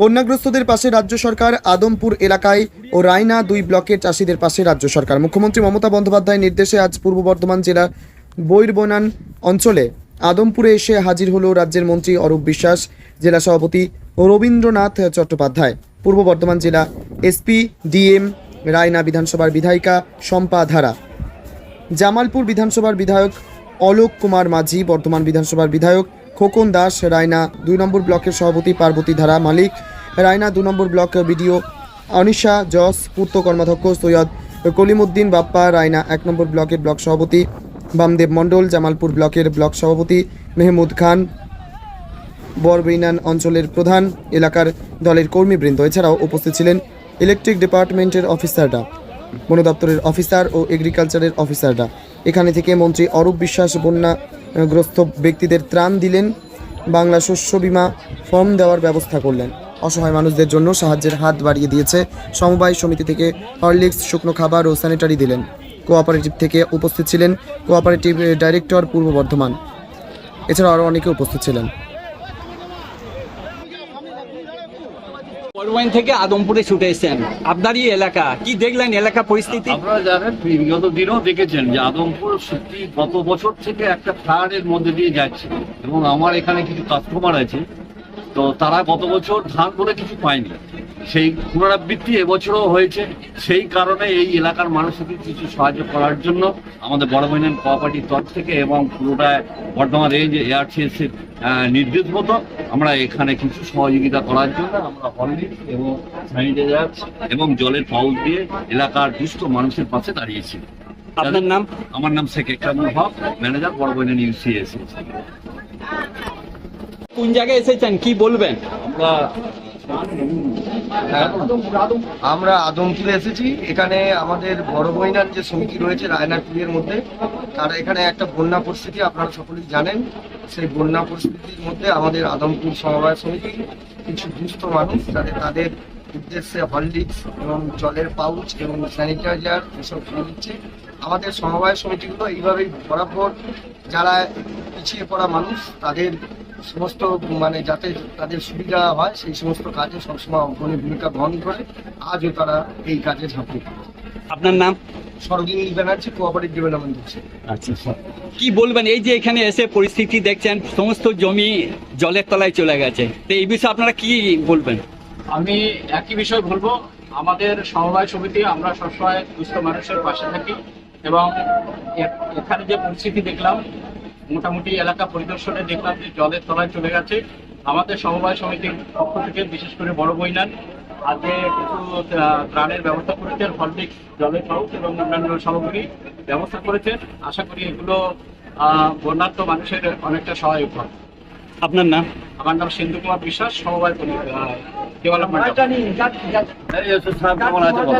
বন্যাগ্রস্তদের পাশে রাজ্য সরকার আদমপুর এলাকায় ও রায়না দুই ব্লকের চাষিদের পাশে রাজ্য সরকার। মুখ্যমন্ত্রী মমতা বন্দ্যোপাধ্যায়ের নির্দেশে আজ পূর্ব বর্ধমান জেলার বৈরবনান অঞ্চলে আদমপুরে এসে হাজির হলো রাজ্যের মন্ত্রী অরূপ বিশ্বাস, জেলা সভাপতি রবীন্দ্রনাথ চট্টোপাধ্যায়। পূর্ব বর্ধমান জেলা এসপি ডিএম রায়না বিধানসভার বিধায়িকা শম্পা ধারা। জামালপুর বিধানসভার বিধায়ক অলোক কুমার মাঝি, বর্ধমান বিধানসভার বিধায়ক খোকন দাস, রায়না দুই নম্বর ব্লকের সভাপতি, পার্বতী ধারা মালিক। রায়না দু নম্বর ব্লক বিডিও অনিশা জস, পূর্ত কর্মাধ্যক্ষ সৈয়দ কলিমুদ্দিন বাপ্পা। রায়না এক নম্বর ব্লকের ব্লক সভাপতি, বামদেব মণ্ডল, জামালপুর ব্লকের ব্লক সভাপতি মেহমুদ খান। বরবৈনান অঞ্চলের প্রধান, এলাকার দলের কর্মীবৃন্দ। এছাড়াও উপস্থিত ছিলেন ইলেকট্রিক ডিপার্টমেন্টের অফিসাররা, বন দপ্তরের অফিসার ও এগ্রিকালচারের অফিসাররা। এখানে থেকে মন্ত্রী অরূপ বিশ্বাস বন্যাগ্রস্ত ব্যক্তিদের ত্রাণ দিলেন, বাংলা শস্য বিমা ফর্ম দেওয়ার ব্যবস্থা করলেন। অসহায় মানুষদের জন্য সাহায্যের হাত বাড়িয়ে দিয়েছে সমবায় সমিতি থেকে হরলিক্স, শুকনো খাবার ও স্যানিটারি দিলেন। কোঅপারেটিভ থেকে উপস্থিত ছিলেন কোঅপারেটিভ ডাইরেক্টর পূর্ব বর্ধমান। এছাড়া আরও অনেকে উপস্থিত ছিলেন। বড়বাইন থেকে আদমপুরে ছুটে এসেছেন। আপনারই এলাকা, কি দেখলেন এলাকা পরিস্থিতি? আপনারা জানেন, বিগত দিনও দেখেছেন যে আদমপুর সত্যি গত বছর থেকে একটা ফ্লাডের মধ্যে দিয়ে যাচ্ছে। এবং আমার এখানে কিছু কাস্টমার আছে, তো তারা গত বছর ধান করে কিছু পায়নি। সেই পুনরাবৃত্তি এবছরও হয়েছে। সেই কারণে এই এলাকার মানুষকে কিছু সাহায্য করার জন্য আমাদের বড় বইনের কোঅপারেটিভ তরফ থেকে এবং পুরোটা বর্ধমান রেঞ্জ আহ, নির্দেশ মতো আমরা এখানে কিছু সহযোগিতা করার জন্য আমরা হরলিক্স এবং স্যানিটাইজার এবং জলের পাউচ দিয়ে এলাকার দুস্থ মানুষের পাশে দাঁড়িয়েছি। আপনার নাম? আমার নাম শেখ একরামুল হক ম্যানেজার বড় বইনের ইউসিএস কোন জায়গায় এসেছেন? কি বলবেন? আমরা আমরা আদমপুরে এসেছি। এখানে আমাদের বড় বইনার যে সমিতি রয়েছে রায়না রায়নাটুলির মধ্যে, তারা এখানে একটা বন্যা পরিস্থিতি আপনারা সকলেই জানেন। সেই বন্যা পরিস্থিতির মধ্যে আমাদের আদমপুর সমবায় সমিতি কিছু দুস্থ মানুষ তাদের তাদের উদ্দেশ্যে হরলিক্স এবং জলের পাউচ এবং স্যানিটাইজার এসব কিনে দিচ্ছে। আমাদের সমবায় সমিতিগুলো এইভাবেই বরাবর যারা পিছিয়ে পড়া মানুষ, তাদের সমস্ত মানে যাতে তাদের সুবিধা হয় সেই সমস্ত কাজে সবসময় অগ্রণী ভূমিকা গ্রহণ করে। আজও তারা এই কাজে ঝাঁপিয়ে পড়ে। আপনার নাম? সরোজিনী ব্যানার্জি কোঅপারেটিভ ডেভেলপমেন্ট হচ্ছে আচ্ছা কি বলবেন এই যে এখানে এসে পরিস্থিতি দেখছেন সমস্ত জমি জলের তলায় চলে গেছে তো এই বিষয়ে আপনারা কি বলবেন? আমি একই বিষয় বলব আমাদের সমবায় সমিতি আমরা সবসময় দুস্থ মানুষের পাশে থাকি এবং এখানে যে পরিস্থিতি দেখলাম মোটামুটি এলাকা পরিদর্শনে দেখলাম যে জলের তলায় চলে গেছে। আমাদের সমবায় সমিতির পক্ষ থেকে বিশেষ করে বড় বইনান আজকে কিছু ত্রাণের ব্যবস্থা করেছেন হরলিক্স জলের পাউচ এবং অন্যান্য সামগ্রী ব্যবস্থা করেছেন আশা করি এগুলো আহ, বন্যার্ত মানুষের অনেকটা সহায়ক হবে। আপনার নাম? আমার নাম সিন্ধু কুমার বিশ্বাস সমবায় ডেভেলপমেন্ট